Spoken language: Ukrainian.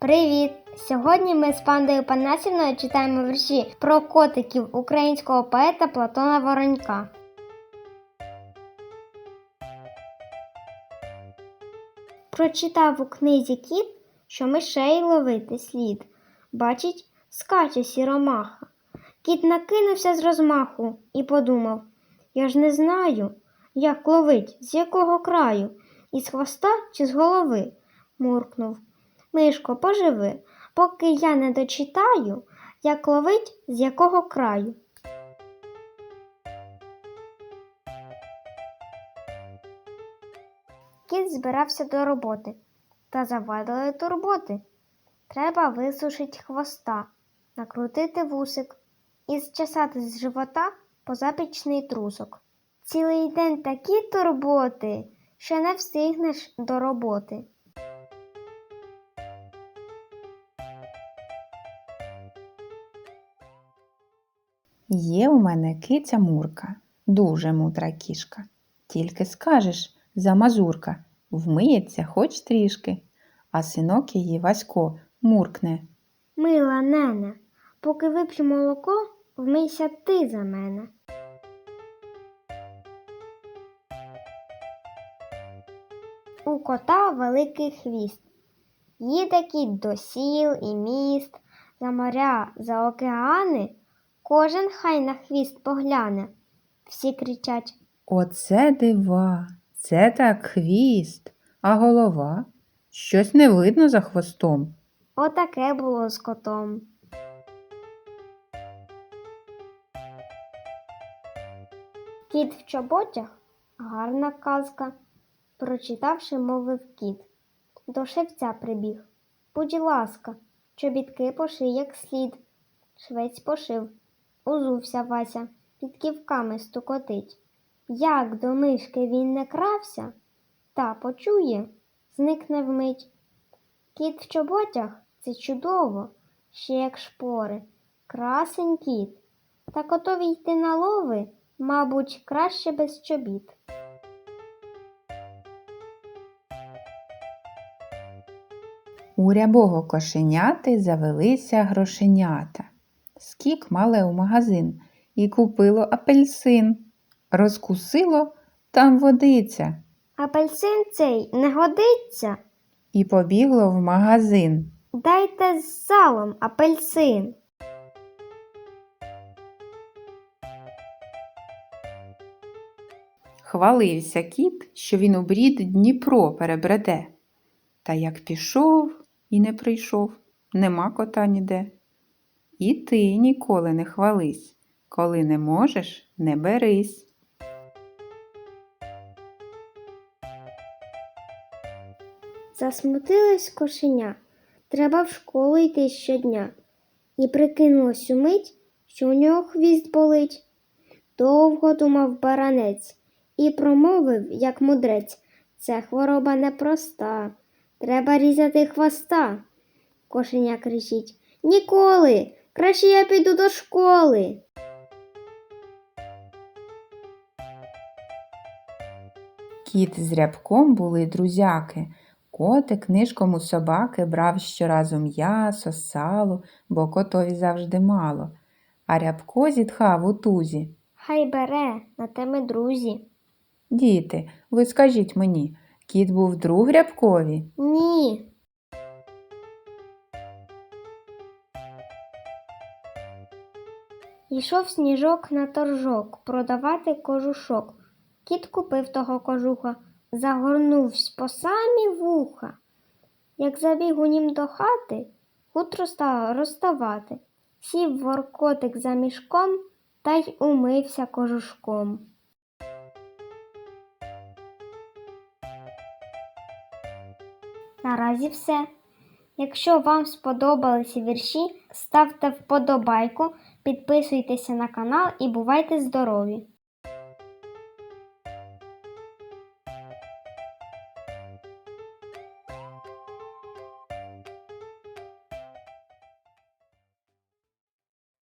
Привіт! Сьогодні ми з пандою Панасівною читаємо вірші про котиків українського поета Платона Воронька. Прочитав у книзі кіт, що мишей ловити слід. Бачить, скаче сіромаха. Кіт накинувся з розмаху і подумав: Я ж не знаю, як ловить, з якого краю, із хвоста чи з голови. муркнув. Мишко, поживи, поки я не дочитаю, як ловить з якого краю. Кіт збирався до роботи, та завадили турботи. Треба висушить хвоста, накрутити вусик і зчесати з живота позапічний трусок. Цілий день такі турботи, що не встигнеш до роботи. Є у мене киця Мурка, дуже мудра кішка. Тільки скажеш, замазурка, вмиється хоч трішки, а синок її Васько муркне. Мила нене, поки вип'ю молоко, вмийся ти за мене. У кота великий хвіст. Їде кіт до сіл і міст, за моря, за океани. Кожен хай на хвіст погляне. Всі кричать Оце дива, це так хвіст, а голова? Щось не видно за хвостом. Отаке було з котом. Кіт в чоботях гарна казка. Прочитавши, мовив кіт. До шевця прибіг. Будь ласка, чобітки поший як слід. Швець пошив. Узувся Вася, під ківками стукотить. Як до мишки він не крався, та почує, зникне вмить. Кіт в чоботях це чудово, ще як шпори. Красень кіт. Та котові йти на лови, мабуть, краще без чобіт. У рябого кошеняти завелися грошенята. Скік мале у магазин і купило апельсин. Розкусило там водиця Апельсин цей не годиться. і побігло в магазин. Дайте з салом апельсин. Хвалився кіт, що він у брід Дніпро перебреде. Та як пішов і не прийшов, нема кота ніде. І ти ніколи не хвались, коли не можеш, не берись. Засмутилось кошеня. Треба в школу йти щодня. І прикинулось умить, що у нього хвіст болить. Довго думав баранець і промовив, як мудрець. Це хвороба непроста. Треба різати хвоста. Кошеня кричить Ніколи. Краще я піду до школи. Кіт з рябком були друзяки. Котик нишком у собаки брав щоразу м'ясо, сало, бо котові завжди мало. А рябко зітхав у тузі. Хай бере, на те ми друзі. Діти, ви скажіть мені, кіт був друг рябкові? Ні. Йшов сніжок на торжок продавати кожушок. Кіт купив того кожуха, загорнувсь по самі вуха. Як забіг у нім до хати, хутро стало розставати. Сів воркотик за мішком та й умився кожушком. Наразі все. Якщо вам сподобалися вірші, ставте вподобайку, підписуйтеся на канал і бувайте здорові!